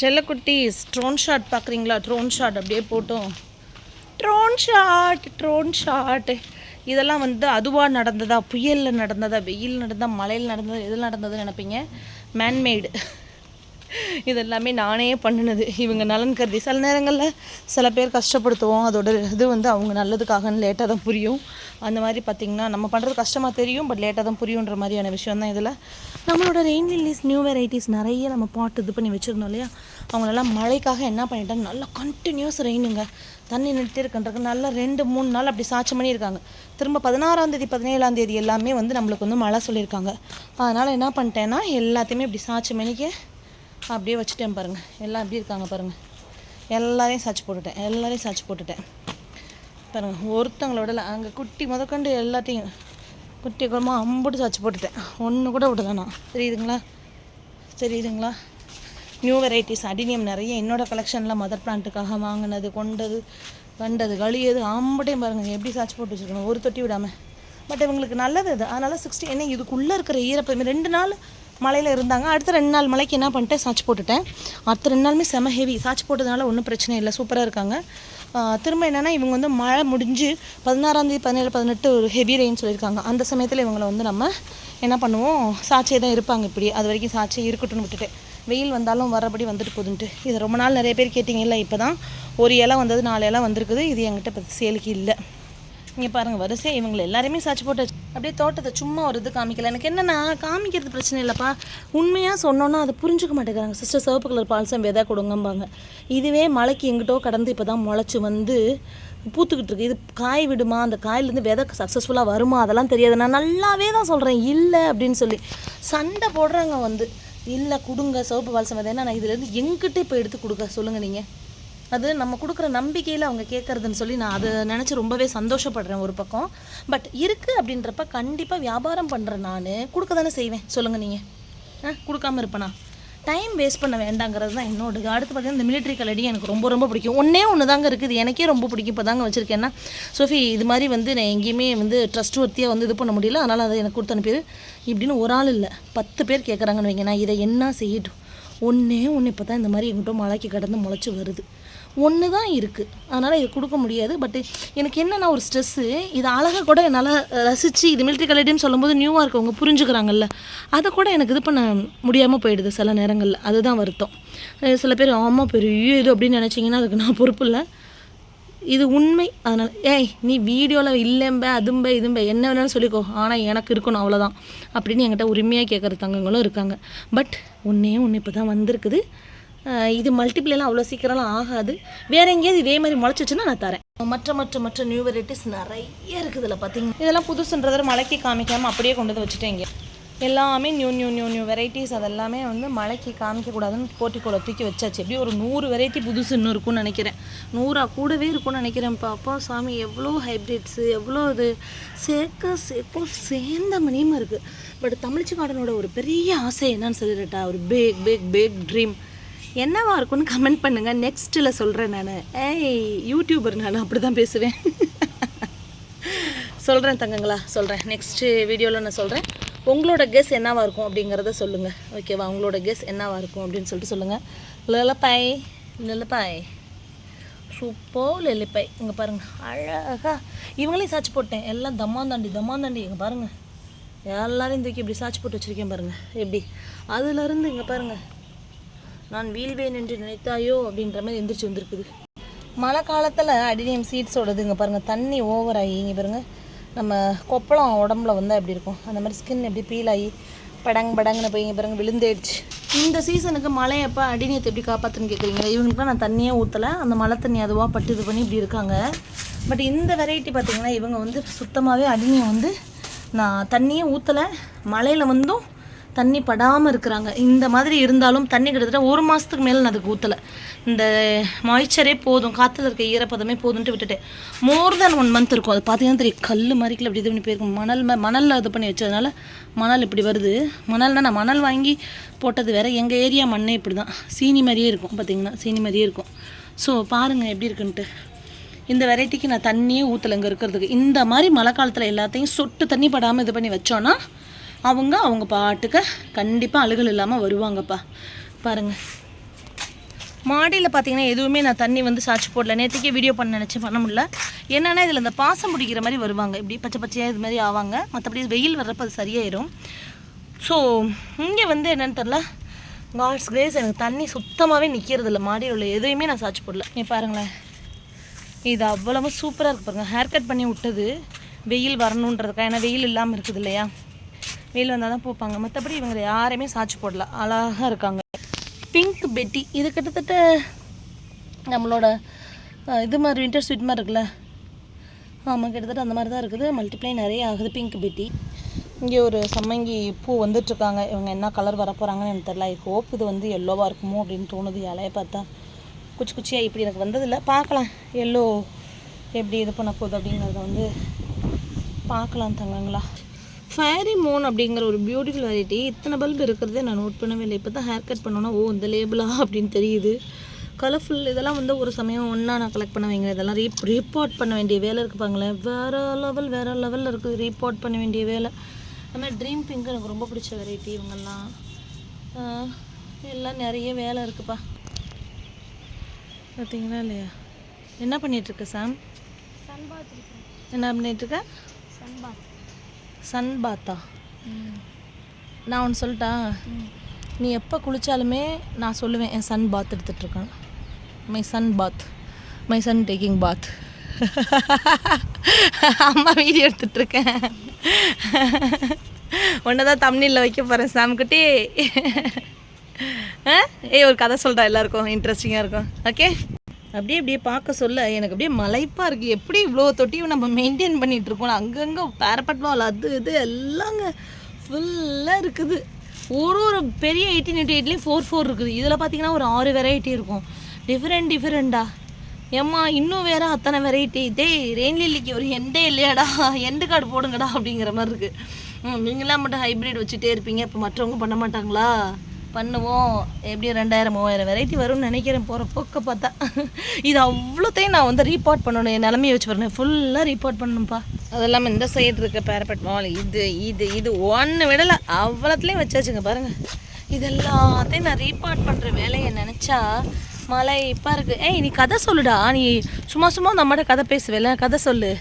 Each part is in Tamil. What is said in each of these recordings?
செல்லக்குட்டீஸ் ட்ரோன் ஷாட் பார்க்குறீங்களா? ட்ரோன் ஷாட் அப்படியே போட்டோம். ட்ரோன் ஷாட் ட்ரோன் ஷாட் இதெல்லாம் வந்து அதுவாக நடந்ததா? புயலில் நடந்ததா? வெயில் நடந்ததா? மழையில் நடந்ததா? எதில் நடந்ததுன்னு நினைப்பீங்க? மேன்மேடு இது எல்லாமே நானே பண்ணினது. இவங்க நலன் கருதி சில நேரங்களில் சில பேர் கஷ்டப்படுத்துவோம். அதோட இது வந்து அவங்க நல்லதுக்காகன்னு லேட்டாக தான் புரியும். அந்த மாதிரி பார்த்திங்கன்னா நம்ம பண்ணுறது கஷ்டமாக தெரியும் பட் லேட்டாக தான் புரியுன்ற மாதிரியான விஷயம் தான் இதில். நம்மளோட ரெயின் லில்லிஸ் நியூ வெரைட்டிஸ் நிறைய நம்ம பாட்டு இது பண்ணி வச்சுருந்தோம் இல்லையா? அவங்களெல்லாம் மழைக்காக என்ன பண்ணிட்டாங்க? நல்லா கண்டினியூஸ் ரெயினுங்க தண்ணி நிறுத்தி இருக்கின்றது. நல்லா ரெண்டு மூணு நாள் அப்படி சாட்சி பண்ணியிருக்காங்க. திரும்ப பதினாறாம் தேதி பதினேழாம் தேதி எல்லாமே வந்து நம்மளுக்கு வந்து மழை சொல்லியிருக்காங்க. அதனால் என்ன பண்ணிட்டேன்னா எல்லாத்தையுமே இப்படி சாட்சி மணிக்கு அப்படியே வச்சுட்டேன் பாருங்கள் எல்லாம் எப்படி இருக்காங்க பாருங்கள் எல்லாரையும் சாட்சி போட்டுட்டேன். எல்லாரையும் சாட்சி போட்டுட்டேன். பாருங்கள் ஒருத்தங்களோட அங்கே குட்டி முதற்கண்டு எல்லாத்தையும் குட்டி குளமாக அம்புட்டு சாட்சி போட்டுட்டேன். ஒன்று கூட விடல நான் தெரியுதுங்களா? தெரியுதுங்களா? நியூ வெரைட்டிஸ் அடினியம் நிறைய என்னோட கலெக்ஷனில் மதர் பிளான்ட்டுக்காக வாங்கினது கொண்டது கண்டது கழியது ஆம்பட்டையும் பாருங்கள் எப்படி சாட்சி போட்டு வச்சுருக்கணும்? ஒரு தொட்டி விடாமல் பட் இவங்களுக்கு நல்லது அது. அதனால் சிக்ஸ்டி என்ன இதுக்குள்ளே இருக்கிற ஈரப்பதமே ரெண்டு நாள் மழையில் இருந்தாங்க. அடுத்த ரெண்டு நாள் மலைக்கு என்ன பண்ணிட்டேன்? சாட்சி போட்டுட்டேன். அடுத்த ரெண்டு நாளுமே செம ஹெவி சாட்சி போட்டதுனால ஒன்றும் பிரச்சனை இல்லை. சூப்பராக இருக்காங்க. திரும்ப என்னென்னா இவங்க வந்து மழை முடிஞ்சு பதினாறாந்தேதி பதினேழு பதினெட்டு ஒரு ஹெவி ரெயின் சொல்லியிருக்காங்க. அந்த சமயத்தில் இவங்களை வந்து நம்ம என்ன பண்ணுவோம்? சாட்சியே தான் இருப்பாங்க இப்படி. அது வரைக்கும் சாட்சியே இருக்கட்டும்னு விட்டுட்டு. வெயில் வந்தாலும் வரபடி வந்துட்டு போகுதுன்ட்டு இது ரொம்ப நாள் நிறைய பேர் கேட்டிங்கல்ல இப்போ தான் ஒரு இலை வந்தது நாலு இலை வந்திருக்குது. இது என்கிட்ட இப்போ சேலுக்கு இல்லை. இங்கே பாருங்கள் வரிசையாக இவங்களை எல்லாருமே சாட்சி போட்டு அப்படியே தோட்டத்தை சும்மா ஒரு இது காமிக்கல. எனக்கு என்னென்னா காமிக்கிறது பிரச்சனை இல்லைப்பா. உண்மையாக சொன்னோன்னா அதை புரிஞ்சுக்க மாட்டேங்கிறாங்க. சிஸ்டர் சிவப்பு கலர் பால்சம் விதை கொடுங்கம்பாங்க. இதுவே மலைக்கு எங்கிட்டோ கடந்து இப்போ தான் முளைச்சி வந்து பூத்துக்கிட்டு இருக்கு. இது காய் விடுமா? அந்த காயிலேருந்து விதை சக்ஸஸ்ஃபுல்லாக வருமா? அதெல்லாம் தெரியாது. நான் நல்லாவே தான் சொல்கிறேன் இல்லை அப்படின்னு சொல்லி சண்டை போடுறாங்க வந்து. இல்லை கொடுங்க. சிவப்பு பால்சம் விதைன்னா நான் இதுலேருந்து எங்கிட்ட இப்போ எடுத்து கொடுக்க சொல்லுங்கள் நீங்கள் அது நம்ம கொடுக்குற நம்பிக்கையில் அவங்க கேட்குறதுன்னு சொல்லி நான் அதை நினச்சி ரொம்பவே சந்தோஷப்படுறேன் ஒரு பக்கம். பட் இருக்குது அப்படின்றப்ப கண்டிப்பாக வியாபாரம் பண்ணுற நான் கொடுக்க தானே செய்வேன். சொல்லுங்கள் நீங்கள் ஆ கொடுக்காம இருப்பேனா? டைம் வேஸ்ட் பண்ண வேண்டாங்கிறது தான் என்னோட அடுத்து பார்த்தீங்கன்னா இந்த மிலிட்ரி கலடி எனக்கு ரொம்ப ரொம்ப பிடிக்கும். ஒன்றே ஒன்று தாங்க இருக்குது. எனக்கே ரொம்ப பிடிக்கும். இப்போ தாங்க வச்சுருக்கேன்னா சோஃபி இது மாதிரி வந்து நான் எங்கேயுமே வந்து ட்ரஸ்ட் ஒர்த்தியாக வந்து இது பண்ண முடியல. அதனால் அதை எனக்கு கொடுத்து அனுப்பிடு. இப்படின்னு ஒரு ஆள் இல்லை. பத்து பேர் கேட்குறாங்கன்னு வைங்க. நான் இதை என்ன செய்யட்டும்? ஒன்றே ஒன்று இப்போ தான் இந்த மாதிரி எங்கிட்ட மழைக்கு கடந்து முளைச்சி வருது. ஒன்று தான் இருக்குது அதனால் இது கொடுக்க முடியாது. பட் எனக்கு என்னென்னா ஒரு ஸ்ட்ரெஸ்ஸு இது அழகாக கூட என்னால் ரசித்து இது மிலிட்ரி கலடின்னு சொல்லும்போது நியூவாக இருக்கவங்க புரிஞ்சுக்கிறாங்கல்ல அதை கூட எனக்கு இது பண்ண முடியாமல் போயிடுது சில நேரங்களில். அதுதான் வருத்தம். சில பேர் ஆமாம் பெரிய இது அப்படின்னு நினச்சிங்கன்னா அதுக்கு நான் பொறுப்பு இல்லை. இது உண்மை. அதனால் ஏய் நீ வீடியோவில் இல்லைம்ப அதும்ப இதும்ப என்ன வேணாலும் சொல்லிக்கோ. ஆனால் எனக்கு இருக்கணும் அவ்வளோதான் அப்படின்னு என்கிட்ட உரிமையாக கேட்குற தங்கங்களும் இருக்காங்க. பட் ஒன்றே ஒன்று இப்போ தான் வந்திருக்குது. இது மல்டிப்ளேலாம் அவ்வளோ சீக்கிரம்லாம் ஆகாது. வேற எங்கேயாவது இதே மாதிரி முளைச்சிச்சுன்னா நான் தரேன். மற்ற மற்ற மற்ற நியூ வெரைட்டிஸ் நிறைய இருக்குது இதில் பார்த்தீங்க இதெல்லாம் புதுசுன்றதை மலைக்கு காமிக்காமல் அப்படியே கொண்டு வந்து வச்சுட்டேன் இங்கே. எல்லாமே new new new new varieties அதெல்லாமே வந்து மழைக்கு காமிக்கக்கூடாதுன்னு போட்டிக்கோளை தூக்கி வச்சாச்சு. எப்படியும் ஒரு நூறு வெரைட்டி புதுசு இன்னும் இருக்கும்னு நினைக்கிறேன். நூறா கூடவே இருக்கும்னு நினைக்கிறேன். பாப்பா சாமி எவ்வளோ ஹைப்ரிட்ஸு எவ்வளோ இது. சேர்க்க சேர்க்கும் சேர்ந்த மணியமாக இருக்குது பட் தமிழ்ச்சி கார்டனோட ஒரு பெரிய ஆசை என்னன்னு சொல்லிடட்டா ஒரு பேக் பேக் பேக் ட்ரீம் என்னவா இருக்கும்னு கமெண்ட் பண்ணுங்கள் நெக்ஸ்ட்டில் சொல்கிறேன் நான். ஏய் யூடியூபர் நான் அப்படி தான் பேசுவேன். சொல்கிறேன் தங்கங்களா சொல்கிறேன் நெக்ஸ்ட்டு வீடியோவில் நான் சொல்கிறேன் உங்களோட கெஸ் என்னவா இருக்கும் அப்படிங்கிறத சொல்லுங்கள் ஓகேவா உங்களோட கெஸ் என்னவா இருக்கும் அப்படின்னு சொல்லிட்டு சொல்லுங்கள் லலப்பாய் லலப்பாய் சூப்போ லெலிப்பாய் இங்கே பாருங்கள் அழகா. இவங்களையும் சாட்சி போட்டேன். எல்லாம் தம்மாந்தாண்டி தம்மாந்தாண்டி. இங்கே பாருங்கள் எல்லாரையும் தூக்கி இப்படி சாட்சி போட்டு வச்சுருக்கேன் பாருங்கள் எப்படி? அதுலேருந்து இங்கே பாருங்கள் நான் வீழ்வேன் என்று நினைத்தாயோ அப்படின்ற மாதிரி எந்திரிச்சு வந்திருக்குது. மழை காலத்தில் அடினியம் சீட்ஸோடது இங்கே பாருங்கள் தண்ணி ஓவர் ஆகி இங்கே பாருங்கள் நம்ம கொப்பளம் உடம்புல வந்தால் எப்படி இருக்கும்? அந்த மாதிரி ஸ்கின் எப்படி பீல் ஆகி படங் படங்குன்னு போய் இங்கே பாருங்கள் விழுந்தேடுச்சு. இந்த சீசனுக்கு மழை எப்போ அடினியத்தை எப்படி காப்பாற்றுன்னு கேட்குறீங்க இவங்களுக்குலாம் நான் தண்ணியே ஊற்றலை அந்த மழை தண்ணி அதுவாக பட்டு இது பண்ணி இப்படி இருக்காங்க. பட் இந்த வெரைட்டி பார்த்திங்கன்னா இவங்க வந்து சுத்தமாகவே அடினியம் வந்து நான் தண்ணியே ஊற்றலை மழையில் வந்தும் தண்ணி படாமல் இருக்கிறாங்க. இந்த மாதிரி இருந்தாலும் தண்ணி கிட்டத்தட்ட ஒரு மாதத்துக்கு மேலே நான் அதுக்கு ஊற்றலை இந்த மாய்ச்சரே போதும் காற்றுல இருக்க ஈரப்பதமே போதும்ட்டு விட்டுட்டேன். மோர் தென் ஒன் மந்த் இருக்கும். அது பார்த்தீங்கன்னா தெரியும் கல் மாதிரிக்கல இப்படி இது பண்ணி போயிருக்கும். மணல் மணலில் இது பண்ணி வச்சதுனால மணல் இப்படி வருது. மணல்னா நான் மணல் வாங்கி போட்டது வேறு. எங்கள் ஏரியா மண்ணே இப்படி தான் சீனி மாதிரியே இருக்கும் பார்த்தீங்கன்னா சீனி மாதிரியே இருக்கும். ஸோ பாருங்கள் எப்படி இருக்குன்ட்டு. இந்த வெரைட்டிக்கு நான் தண்ணியே ஊற்றலை இங்கே இருக்கிறதுக்கு. இந்த மாதிரி மழை காலத்தில் எல்லாத்தையும் சொட்டு தண்ணி படாமல் இது பண்ணி வச்சோன்னா அவங்க அவங்க பாட்டுக்கு கண்டிப்பாக அழுகல் இல்லாமல் வருவாங்கப்பா. பாருங்கள் மாடியில் பார்த்தீங்கன்னா எதுவுமே நான் தண்ணி வந்து சாட்சி போடல. நேற்றுக்கே வீடியோ பண்ண நினச்சி பண்ண முடியல. என்னென்னா இதில் இந்த பாசம் பிடிக்கிற மாதிரி வருவாங்க. இப்படி பச்சை பச்சையாக இது மாதிரி ஆவாங்க. மற்றபடி வெயில் வர்றப்போ அது சரியாயிடும் ஸோ இங்கே வந்து என்னென்னு தெரில காட்ஸ் கிரேஸ் எனக்கு தண்ணி சுத்தமாகவே நிற்கிறது இல்லை மாடியில் உள்ள எதையுமே நான் சாட்சி போடல. நீ பாருங்களேன். இது அவ்வளவு சூப்பராக இருக்கு பாருங்கள் ஹேர் கட் பண்ணி விட்டது. வெயில் வரணுன்றதுக்காக. ஏன்னா வெயில் இல்லாமல் இருக்குது இல்லையா? வெயில் வந்தால் தான் பூப்பாங்க. மற்றபடி இவங்க யாரையுமே சாட்சி போடல. அழகாக இருக்காங்க. பிங்க் பெட்டி இது கிட்டத்தட்ட நம்மளோட இது மாதிரி வின்டர் ஸ்வீட் மாதிரி இருக்குல்ல? ஆமாம் கிட்டத்தட்ட அந்த மாதிரி தான் இருக்குது. மல்டிப்ளை நிறைய ஆகுது பிங்க் பெட்டி இங்கே ஒரு சம்மங்கி பூ வந்துட்டுருக்காங்க. இவங்க என்ன கலர் வர போகிறாங்கன்னு எனக்கு தெரியல. ஐ ஹோப் இது வந்து எல்லோவாக இருக்குமோ அப்படின்னு தோணுது. இலைய பார்த்தா குச்சி குச்சியாக இப்படி எனக்கு வந்ததில்லை. பார்க்கலாம். எல்லோ எப்படி இது பண்ண போகுது அப்படிங்கிறத வந்து பார்க்கலாம் தங்கங்களா. ஃபேரி மோன் அப்படிங்கிற ஒரு பியூட்டிஃபுல் வெரைட்டி இத்தனை பல்ப் இருக்கிறதே நான் நோட் பண்ணவே இல்லை. இப்போ தான் ஹேர் கட் பண்ணோன்னா ஓ இந்த லேபிளா அப்படின்னு தெரியுது. கலர்ஃபுல் இதெல்லாம் வந்து ஒரு சமயம் ஒன்றா நான் கலெக்ட் பண்ண வைங்க இதெல்லாம் ரீப் ரீபார்ட் பண்ண வேண்டிய வேலை இருக்கு பாங்களேன் வேறு லெவல் வேறு லெவலில் இருக்குது. ரீபார்ட் பண்ண வேண்டிய வேலை. அது மாதிரி ட்ரீம் பிங்க் எனக்கு ரொம்ப பிடிச்ச வெரைட்டி இவங்கெல்லாம். எல்லாம் நிறைய வேலை இருக்குப்பா. பார்த்தீங்களா இல்லையா? என்ன பண்ணிகிட்ருக்க சாம்? என்ன பண்ணிகிட்ருக்க சன் பாத்தா நான் ஒன்று சொல்லிட்டா நீ எப்போ குளிச்சாலுமே நான் சொல்லுவேன் என் Sun bath எடுத்துட்ருக்கேன் my sun bath my sun taking bath அம்மா வீடியோ எடுத்துட்ருக்கேன் ஒன்று தான் தமிழில் வைக்க போகிறேன் சாம்குட்டி ஆ? ஏய் ஒரு கதை சொல்கிறா எல்லாருக்கும். இன்ட்ரெஸ்டிங்காக இருக்கும். ஓகே அப்படியே அப்படியே பார்க்க சொல்ல எனக்கு அப்படியே மலைப்பாக இருக்குது எப்படி இவ்வளோ தொட்டியும் நம்ம மெயின்டைன் பண்ணிகிட்ருக்கோம் அங்கங்கே பேரப்பட்வால் அது இது எல்லாங்க ஃபுல்லாக இருக்குது. ஒரு ஒரு பெரிய எயிட்டீன் எயிட்டி எயிட்லேயும் ஃபோர் ஃபோர் இருக்குது. இதில் பார்த்தீங்கன்னா ஒரு ஆறு வெரைட்டி இருக்கும். டிஃப்ரெண்ட் டிஃப்ரெண்டா ஏம்மா இன்னும் வேறு அத்தனை வெரைட்டி டேய் ரெயின் லில்லிக்கு ஒரு எண்டே இல்லையாடா. எண்டு கார்டு போடுங்கடா அப்படிங்கிற மாதிரி இருக்குது நீங்களாம் மட்டும் ஹைப்ரிட் வச்சுட்டே இருப்பீங்க. இப்போ மற்றவங்க பண்ண மாட்டாங்களா? பண்ணுவோம். எப்படியும் ரெண்டாயிரம் மூவாயிரம் வெரைட்டி வரும்னு நினைக்கிறேன். போகிற போக்க பார்த்தா. இது அவ்வளோத்தையும் நான் வந்து ரீபார்ட் பண்ணணும். என் நிலமையை வச்சு வரணும் ஃபுல்லாக ரீபார்ட் பண்ணணும்ப்பா. அதெல்லாம் இந்த சைடு இருக்க பேரப்பட் மால் இது இது இது ஒன்று விடலை. அவ்வளோத்துலேயும் வச்சாச்சுங்க பாருங்கள் இது எல்லாத்தையும் நான் ரீபார்ட் பண்ணுற வேலையை நினச்சா மழை இப்போ இருக்குது ஏய் நீ கதை சொல்லுடா. நீ சும்மா சும்மா அந்த அம்மாட்ட கதை பேசுவேல. கதை சொல்லு.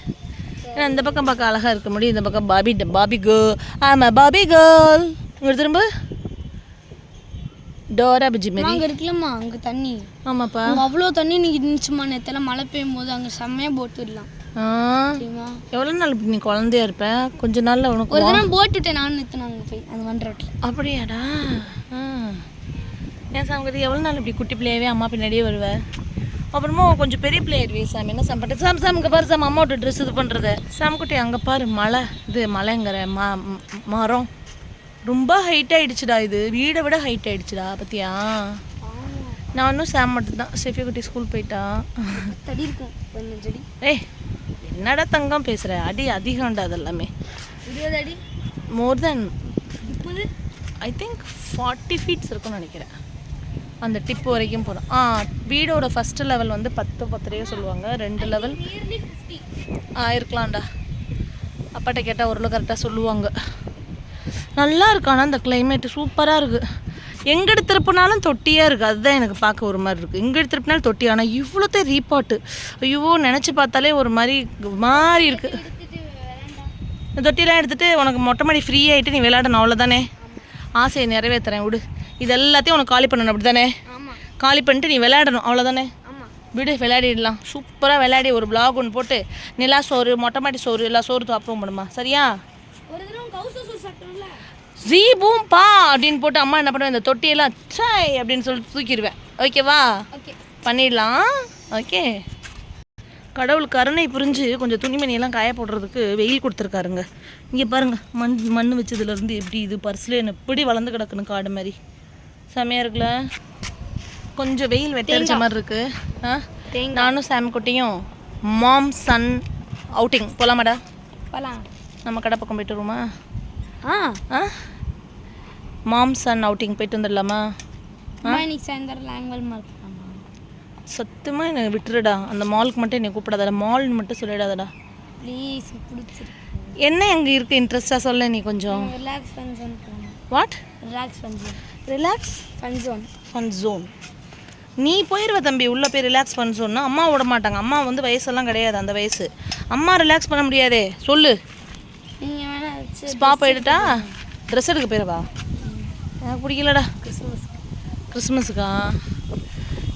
ஏன்னா இந்த பக்கம் பார்க்க அழகாக இருக்க முடியும். இந்த பக்கம் பாபி பாபி கேர்ள் ஆமாம் பாபி கேர்ள் உங்களுக்கு திரும்ப. டோரா பிஜி மாரி. அங்க இருக்குல்லம்மா அங்க தண்ணி. ஆமாப்பா. அவ்வளோ தண்ணி நீங்க இருந்துச்சுமா நேத்தெல்லாம் மழை பெய்யும் போது அங்க செம்மையா போட் விடலாம். எவ்வளோ நாள் நீ குழந்தையா இருப்ப? கொஞ்ச நாள்ல உனக்கு ஒரு தினம் போட் விட்டேன் நானும் நிறுத்தினேன் அங்க போய் அந்த மண் ரோட்ல. அப்படியாடா? ஏன் சாமி எவ்வளோ நாள் இப்படி குட்டி பிள்ளையாவே அம்மா பின்னாடியே வருவ? அப்புறமா கொஞ்சம் பெரிய பிள்ளையாடுவே சாமி என்ன சாம் பண்ணுறது சாம் சாம் இங்கே பாரு சாம் அம்மாவோட ட்ரெஸ் இது பண்ணுறது சாம்குட்டி அங்கே பாரு மலை. இது மலைங்கிற ம- மரம். ரொம்ப ஹைட் ஆயிடுச்சுடா இது. வீடை விட ஹைட் ஆயிடுச்சுடா பத்தியா? நானும் சாம் மட்டும்தான். செஃபி குட்டி ஸ்கூல் போயிட்டா. தடி இருக்கும். ஏய் என்னடா தங்கம் பேசுகிற அடி அதிகம்டா அதெல்லாமே இருபது அடி. மோர் தென் முப்பது? ஐ திங்க் ஃபார்ட்டி ஃபீட்ஸ் இருக்கும்னு நினைக்கிறேன். அந்த டிப்பு வரைக்கும் போகிறோம் ஆ வீடோட ஃபஸ்ட்டு லெவல் வந்து பத்து பத்தரையோ சொல்லுவாங்க. ரெண்டு லெவல் ஆ இருக்கலாம்டா. அப்பாட்ட கேட்டால் ஓரளவு கரெக்டாக சொல்லுவாங்க. நல்லா இருக்கு ஆனால் அந்த climate சூப்பராக இருக்குது எங்கே திருப்பினாலும் தொட்டியாக இருக்குது அதுதான் எனக்கு பார்க்க ஒரு மாதிரி இருக்குது எங்கே திருப்பினாலும் தொட்டி ஆனால் இவ்வளோத்தே ரீபாட்டு ஐயோ நினச்சி பார்த்தாலே ஒரு மாதிரி மாதிரி இருக்குது தொட்டிலாம் எடுத்துகிட்டு உனக்கு மொட்டை மாடி ஃப்ரீ ஆகிட்டு நீ விளையாடணும் அவ்வளோதானே ஆசையை நிறைவேற்றுறேன் விடு. இது எல்லாத்தையும் உனக்கு காலி பண்ணணும் அப்படி தானே காலி பண்ணிட்டு நீ விளையாடணும் அவ்வளோதானே விடு விளையாடிடலாம். சூப்பராக விளையாடி ஒரு vlog ஒன்று போட்டு நிலா சோறு மொட்டை மாடி சோறு எல்லா சோறு அப்புறம் பண்ணுமா சரியா? ஒரு தினம் கவுசு சூ சாப்பிட்டோம்ல ஜீ பூம் பா அப்படின்னு போட்டு அம்மா என்ன பண்ணுவேன் இந்த தொட்டியெல்லாம் சாய் அப்படின்னு சொல்லிட்டு தூக்கிடுவேன் ஓகேவா ஓகே பண்ணிடலாம். ஓகே கடவுள் கருணை புரிஞ்சு கொஞ்சம் துணிமணியெல்லாம் காய போடுறதுக்கு வெயில் கொடுத்துருக்காருங்க. இங்கே பாருங்க மண் மண் வச்சதுலேருந்து எப்படி இது பர்ஸில் என்ன எப்படி வளர்ந்து கிடக்குன்னு காடு மாதிரி. செமையாக இருக்குல்ல? கொஞ்சம் வெயில் வெட்டடிச்ச மாதிரி இருக்கு. ஆ? நானும் சாம் குட்டியும் மாம் சன் அவுட்டிங் போகலாமாடா பலாம். நம்ம கடை பக்கம் போயிட்டு வருவோமா? ஆ. ஆ? மாம் சன் அவுட்டிங் போயிட்டு வந்துடலாமா? இன்னைக்கு சாயந்தரம் லாங்குவேஜ் மார்க் சத்தியமாக என்னை விட்டுருடா. அந்த மாலுக்கு மட்டும் என்னை கூப்பிடாதடா. மால்னு மட்டும் சொல்லிடாதடா. ப்ளீஸ் பிடிச்சிருக்கு. என்ன எங்கே இருக்குது இன்ட்ரெஸ்டாக சொல்ல நீ கொஞ்சம். Relax fun zone what relax fun zone relax fun zone fun zone நீ போயிடுவ தம்பி. உள்ளே போய் ரிலாக்ஸ் பண்ண சொன்னா அம்மா விட மாட்டாங்க. அம்மா வந்து வயசெல்லாம் கிடையாது அந்த வயசு. அம்மா ரிலாக்ஸ் பண்ண முடியாதே. சொல்லு. ஸ்பா போயிடுட்டா? ட்ரெஸ் எடுக்க போயிடவா எனக்கு பிடிக்கலடா. கிறிஸ்மஸ் கிறிஸ்மஸுக்கா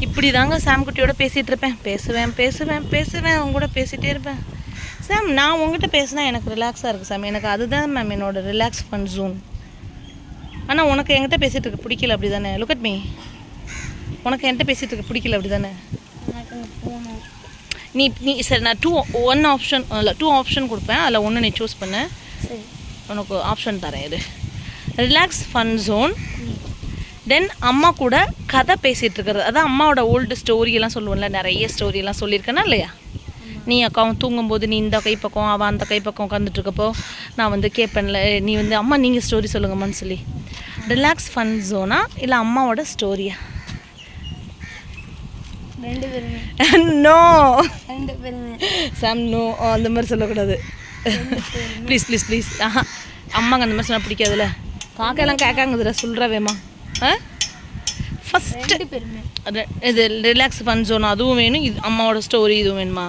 இப்படி தாங்க சாம் குட்டியோட பேசிகிட்டு இருப்பேன். பேசுவேன் பேசுவேன் பேசுவேன். அவங்க கூட பேசிகிட்டே இருப்பேன். சாம் நான் உங்ககிட்ட பேசினா எனக்கு ரிலாக்ஸாக இருக்குது சாம் எனக்கு அதுதான் மேம் என்னோட ரிலாக்ஸ் ஃபன் ஜூன் ஆனால் உனக்கு என்கிட்ட பேசிகிட்டு இருக்க பிடிக்கல அப்படி தானே லுக் அட் மீ உனக்கு என்கிட்ட பேசிகிட்டு இருக்க பிடிக்கல அப்படி தானே நீ நீ சரி நான் டூ ஒன் ஆப்ஷன் இல்லை டூ ஆப்ஷன் கொடுப்பேன். அதில் ஒன்று நீ சூஸ் பண்ணு. உனக்கு ஆப்ஷன் தரேன் இது ரிலாக்ஸ் ஃபன் ஜோன் தென் அம்மா கூட கதை பேசிகிட்டு இருக்கிறது. அதான் அம்மாவோட ஓல்டு ஸ்டோரியெல்லாம் சொல்லுவோம்ல நிறைய ஸ்டோரியெல்லாம் சொல்லியிருக்கேனா இல்லையா? நீ அக்காவும் தூங்கும்போது நீ இந்த கை பக்கம் அவன் அந்த கை பக்கம் உட்காந்துட்டு இருக்கப்போ நான் வந்து கேட்பேன்ல நீ வந்து அம்மா நீங்கள் ஸ்டோரி சொல்லுங்கம்மான்னு சொல்லி. ரிலாக்ஸ் ஃபன் ஜோனா இல்லை அம்மாவோட ஸ்டோரியா ரெண்டு நோ சாம் நோ அந்த மாதிரி சொல்லக்கூடாது. ப்ளீஸ் ப்ளீஸ் ப்ளீஸ் ஆஹா. அம்மாங்க அந்த மாதிரி சொன்னால் பிடிக்காதுல்ல. காக்கையெல்லாம் கேட்காங்குதுல சொல்கிற வேமா ஆ ஃபஸ்ட்டு இது ரிலாக்ஸ் ஃபன் ஜோன் அதுவும் வேணும். இது அம்மாவோட ஸ்டோரி இதுவும் வேணுமா?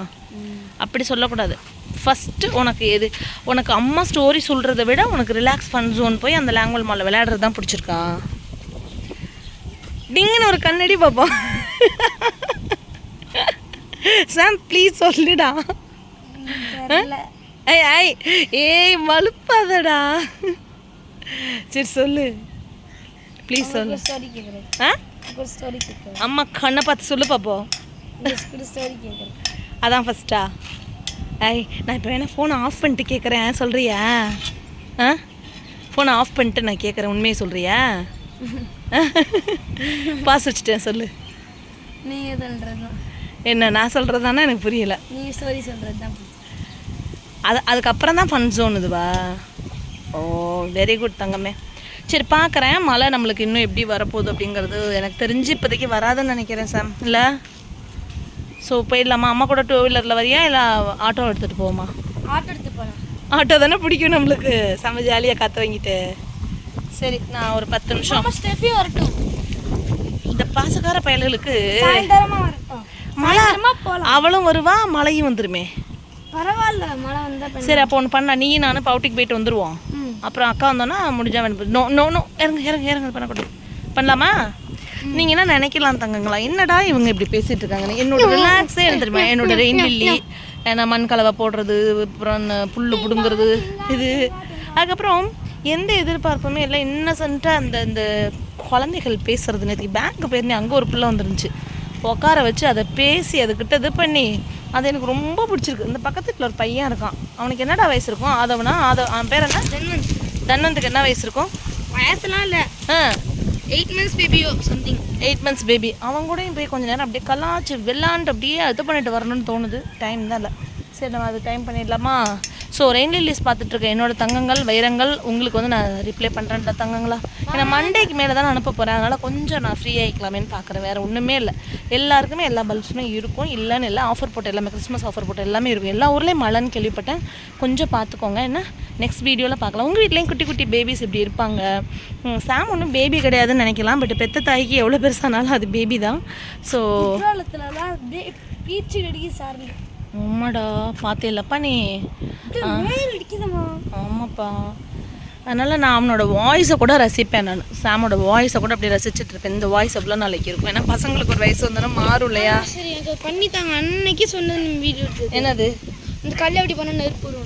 அப்படி சொல்லக்கூடாது. ஃபஸ்ட்டு உனக்கு எது உனக்கு அம்மா ஸ்டோரி சொல்கிறத விட உனக்கு ரிலாக்ஸ் ஃபன் ஜோன் போய் அந்த லாங்குவேஜ் மாலில் விளையாடுறது தான் பிடிச்சிருக்கா? டிங்குன்னு ஒரு கண்ணடி பார்ப்போம் சாம் ப்ளீஸ் சொல்லுடா. ஐய் ஐய் ஏய் மலுப்பாதடா சரி சொல்லு. ப்ளீஸ் சொல்லு. ஸ்டோரி கேட்குறேன் ஆ? அம்மா கண்ணை பார்த்து சொல்லு பாப்போம். ஒரு ஸ்டோரி கேட்குறேன் அதான் ஃபஸ்ட்டா ஐய் நான் இப்போ வேணா ஃபோனை ஆஃப் பண்ணிட்டு கேட்குறேன் சொல்கிறியா ஆ? ஃபோனை ஆஃப் பண்ணிட்டு நான் கேட்குறேன் உண்மையை சொல்கிறியா பாஸ் வச்சுட்டேன் சொல்லு. நீங்கள் சொல்கிறது என்ன நான் சொல்கிறது தானே எனக்கு புரியல. நீங்கள் ஸ்டோரி சொல்கிறது தான் அது அதுக்கப்புறம் தான் ஃபன் ஜோன் இதுவா? ஓ வெரி குட் தங்கமே. சரி பார்க்குறேன். மழை நம்மளுக்கு இன்னும் எப்படி வரப்போகுது அப்படிங்கிறது எனக்கு தெரிஞ்சு இப்போதைக்கு வராதுன்னு நினைக்கிறேன் சாம். இல்லை? ஸோ போயிடலாமா? அம்மா கூட டூ வீலரில் வரியா? இல்லை ஆட்டோ எடுத்துகிட்டு போவோமா? ஆட்டோ எடுத்து போகலாம் ஆட்டோ தானே பிடிக்கும் நம்மளுக்கு. செம்ம ஜாலியாக காற்று வாங்கிட்டு. சரி நான் ஒரு பத்து நிமிஷம். ஸ்டெஃபி வரட்டும். இந்த பாசக்கார பயல்களுக்கு மழை அவளும் வருவா மழையும் வந்துருமே. பரவாயில்ல மழை வந்தால் சரி அப்போ ஒன்று பண்ணா நீ நானும் பவுட்டிக்கு போயிட்டு வந்துடுவோம் ம். அப்புறம் அக்கா வந்தோன்னா முடிஞ்சா வேணும் நோ நோ நோ இறங்க இறங்க இறங்க பண்ணக்கூடாது. பண்ணலாமா? நீங்கள் என்ன நினைக்கலாம் தங்கங்களா? என்னடா இவங்க இப்படி பேசிட்டு இருக்காங்க என்னோட ரிலாக்ஸே எனக்கு தெரியுமா என்னோட ரெயின் லில்லி நான் மண் கலவை போடுறது அப்புறம் புல்லு பிடுங்குறது இது. அதுக்கப்புறம் எந்த எதிர்பார்ப்புமே இல்லை. இன்னசென்ட்டாக அந்த இந்த குழந்தைகள் பேசுறது நேற்று பேங்க்கு போயிருந்தேன். அங்கே ஒரு பிள்ளை வந்துருந்துச்சு. உட்கார வச்சு அதை பேசி அதுக்கிட்ட இது பண்ணி அது எனக்கு ரொம்ப பிடிச்சிருக்கு. இந்த பக்கத்து வீட்டில் ஒரு பையன் இருக்கான். அவனுக்கு என்னடா வயசு இருக்கும்? ஆதவனா ஆதவ அவன் பேர் என்ன? தன்வந்த் தன்வந்துக்கு என்ன வயசு இருக்கும்? வயசுலாம் இல்லை. ஆ. எயிட் மந்த்ஸ் பேபியோ சம்திங் எயிட் மந்த்ஸ் பேபி அவன் கூடயும் போய் கொஞ்ச நேரம் அப்படியே கலாச்சு விளாண்டு அப்படியே இது பண்ணிட்டு வரணும்னு தோணுது. டைம் தான் இல்லை. சரி நம்ம அது டைம் பண்ணிடலாமா? ஸோ ரெயின் லில்லிஸ் பார்த்துட்டு இருக்க என்னோட தங்கங்கள் வைரங்கள் உங்களுக்கு வந்து நான் ரிப்ளை பண்ணுறேன்டா தங்கங்களா? ஏன்னா மண்டேக்கு மேலே தான் அனுப்ப போகிறேன் அதனால் கொஞ்சம் நான் ஃப்ரீ ஆகிக்கலாமேன்னு பார்க்குறேன். வேறு ஒன்றுமே இல்லை. எல்லாருக்குமே எல்லா பல்ப்ஸுமே இருக்கும். இல்லைன்னு எல்லாம் ஆஃபர் போட்டு எல்லாமே கிறிஸ்மஸ் ஆஃபர் போட்டு எல்லாமே இருக்கும். எல்லா ஊர்லேயும் மழைன்னு கேள்விப்பட்டேன். கொஞ்சம் பார்த்துக்கோங்க. என்ன? நெக்ஸ்ட் வீடியோவில் பார்க்கலாம். உங்கள் வீட்லேயும் குட்டி குட்டி பேபிஸ் இப்படி இருப்பாங்க. சாம் ஒன்றும் பேபி கிடையாதுன்னு நினைக்கலாம். பட் பெத்த தாய்க்கு எவ்வளோ பெருசானாலும் அது பேபி தான். ஸோ பீச்சு வெடிக்க சார். உம்மாடா பார்த்தேல்லப்பா நீ. ஆமாப்பா. அதனால் நான் அவனோட வாய்ஸை கூட ரசிப்பேன் நான். சாமோட வாய்ஸை கூட அப்படி ரசிச்சுட்டு இருப்பேன். இந்த வாய்ஸ் எவ்வளோ நாளைக்கு இருக்கும். ஏன்னா பசங்களுக்கு ஒரு வயசு வந்தோன்னா மாறும் இல்லையா? சரி எனக்கு பண்ணித்தாங்க. அன்னைக்கு சொன்னது வீடியோ என்னது? இந்த கல்லை அப்படி பண்ண நெருப்பு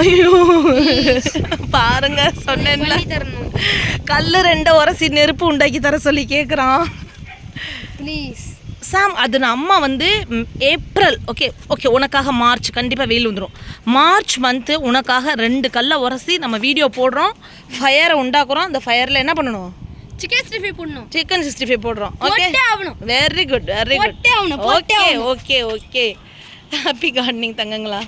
ஐயோ. பாருங்க சொன்னேன்ல. கல் ரெண்டை உரசி நெருப்பு உண்டாக்கி தர சொல்லி கேட்குறான் ப்ளீஸ் சாம் அது நான் அம்மா வந்து ஏப்ரல் ஓகே ஓகே உனக்காக மார்ச் கண்டிப்பாக வெயில் வந்துடும் மார்ச் மந்த்து உனக்காக ரெண்டு கல்லை உரசி நம்ம வீடியோ போடுறோம் ஃபயரை உண்டாக்குறோம் அந்த ஃபயரில் என்ன பண்ணணும்? சிக்கன் ஸ்டிஃபை போடணும். சிக்கன் சிக்ஸ்டி ஃபைவ் போடுறோம் ஓகே ஆகணும் very good very good okay okay okay happy gardening தங்கங்களா.